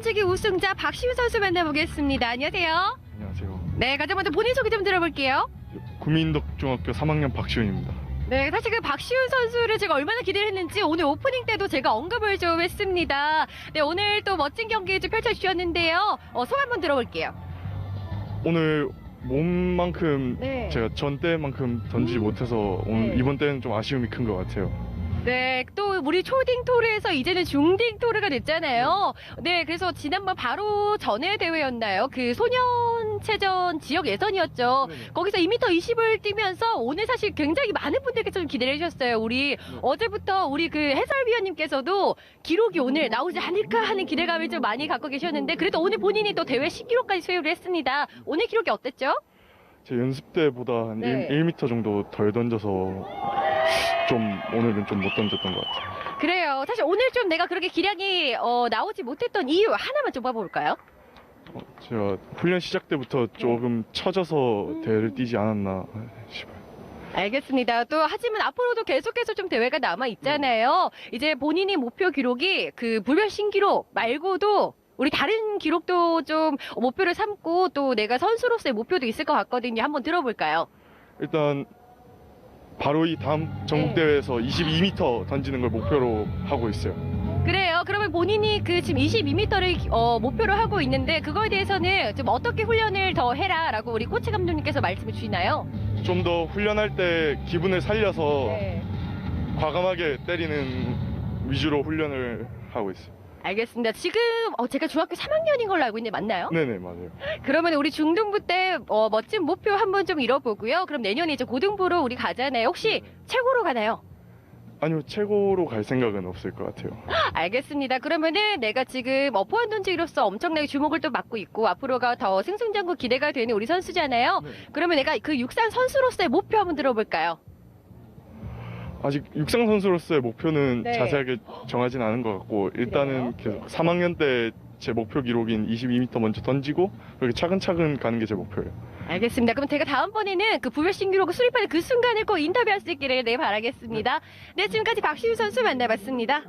던지기 우승자 박시우 선수 만나보겠습니다. 안녕하세요. 안녕하세요. 네, 가장 먼저 본인 소개 좀 들어볼게요. 구민덕중학교 3학년 박시훈입니다. 네, 사실 그 박시훈 선수를 제가 얼마나 기대를 했는지 오늘 오프닝 때도 제가 언급을 좀 했습니다. 네, 오늘 또 멋진 경기 좀 펼쳐주셨는데요. 어, 소감 한번 들어볼게요. 오늘 몸만큼 네. 제가 전 때만큼 던지지 음. 못해서 오늘 네. 이번 때는 좀 아쉬움이 큰 것 같아요. 네, 또 우리 초딩 토르에서 이제는 중딩 토르가 됐잖아요. 네, 그래서 지난번 바로 전에 대회였나요? 그 소년체전 지역 예선이었죠. 거기서 2m 20을 뛰면서 오늘 사실 굉장히 많은 분들께서 좀 기대를 해주셨어요. 우리 어제부터 우리 그 해설위원님께서도 기록이 오늘 나오지 않을까 하는 기대감을 좀 많이 갖고 계셨는데 그래도 오늘 본인이 또 대회 신기록까지 소유를 했습니다. 오늘 기록이 어땠죠? 제 연습 때보다 한 네. 1, 1m 정도 덜 던져서 좀 오늘은 좀 못 던졌던 것 같아요. 그래요. 사실 오늘 좀 내가 그렇게 기량이 어, 나오지 못했던 이유 하나만 좀 봐볼까요? 어, 제가 훈련 시작 때부터 조금 처져서 네. 음. 대회를 뛰지 않았나 싶어요. 알겠습니다. 또 하지만 앞으로도 계속해서 좀 대회가 남아 있잖아요. 이제 본인이 목표 기록이 그 불변 신기록 말고도 우리 다른 기록도 좀 목표를 삼고 또 내가 선수로서의 목표도 있을 것 같거든요. 한번 들어볼까요? 일단 바로 이 다음 네. 전국대회에서 22m 던지는 걸 목표로 하고 있어요. 그래요. 그러면 본인이 그 지금 22m를 목표로 하고 있는데 그거에 대해서는 좀 어떻게 훈련을 더 해라라고 우리 코치 감독님께서 말씀해 주시나요? 좀 더 훈련할 때 기분을 살려서 네. 과감하게 때리는 위주로 훈련을 하고 있어요. 알겠습니다. 지금 어, 제가 중학교 3학년인 걸로 알고 있는데 맞나요? 네네 맞아요. 그러면 우리 중등부 때 어, 멋진 목표 한번 좀 이뤄보고요. 그럼 내년에 이제 고등부로 우리 가잖아요. 혹시 최고로 가나요? 아니요 최고로 갈 생각은 없을 것 같아요. 알겠습니다. 그러면은 내가 지금 어포한 던지기로서 엄청나게 주목을 또 받고 있고 앞으로가 더 승승장구 기대가 되는 우리 선수잖아요. 그러면 내가 그 육상 선수로서의 목표 한번 들어볼까요? 아직 육상 선수로서의 목표는 네. 자세하게 정하진 않은 것 같고 일단은 계속 3학년 때 제 목표 기록인 22m 먼저 던지고 그렇게 차근차근 가는 게 제 목표예요. 알겠습니다. 그럼 제가 다음번에는 그 부별 신기록을 수립하는 그 순간을 꼭 인터뷰할 수 있기를 네, 바라겠습니다. 네, 지금까지 박시우 선수 만나봤습니다.